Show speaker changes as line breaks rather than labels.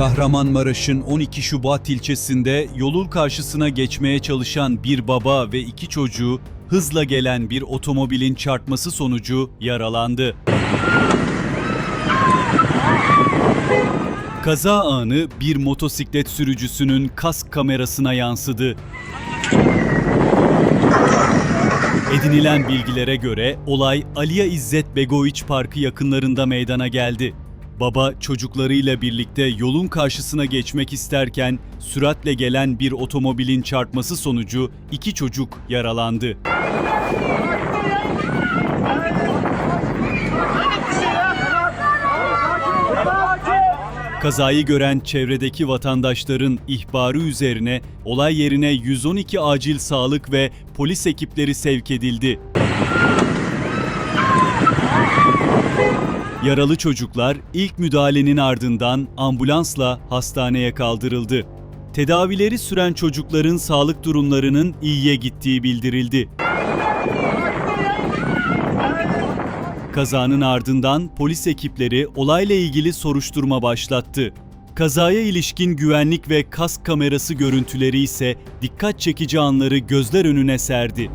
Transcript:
Kahramanmaraş'ın 12 Şubat ilçesinde yolun karşısına geçmeye çalışan bir baba ve iki çocuğu hızla gelen bir otomobilin çarpması sonucu yaralandı. Kaza anı bir motosiklet sürücüsünün kask kamerasına yansıdı. Edinilen bilgilere göre olay Aliya İzzet Begoviç Parkı yakınlarında meydana geldi. Baba çocuklarıyla birlikte yolun karşısına geçmek isterken süratle gelen bir otomobilin çarpması sonucu iki çocuk yaralandı. Kazayı gören çevredeki vatandaşların ihbarı üzerine olay yerine 112 acil sağlık ve polis ekipleri sevk edildi. Yaralı çocuklar ilk müdahalenin ardından ambulansla hastaneye kaldırıldı. Tedavileri süren çocukların sağlık durumlarının iyiye gittiği bildirildi. Kazanın ardından polis ekipleri olayla ilgili soruşturma başlattı. Kazaya ilişkin güvenlik ve kask kamerası görüntüleri ise dikkat çekici anları gözler önüne serdi.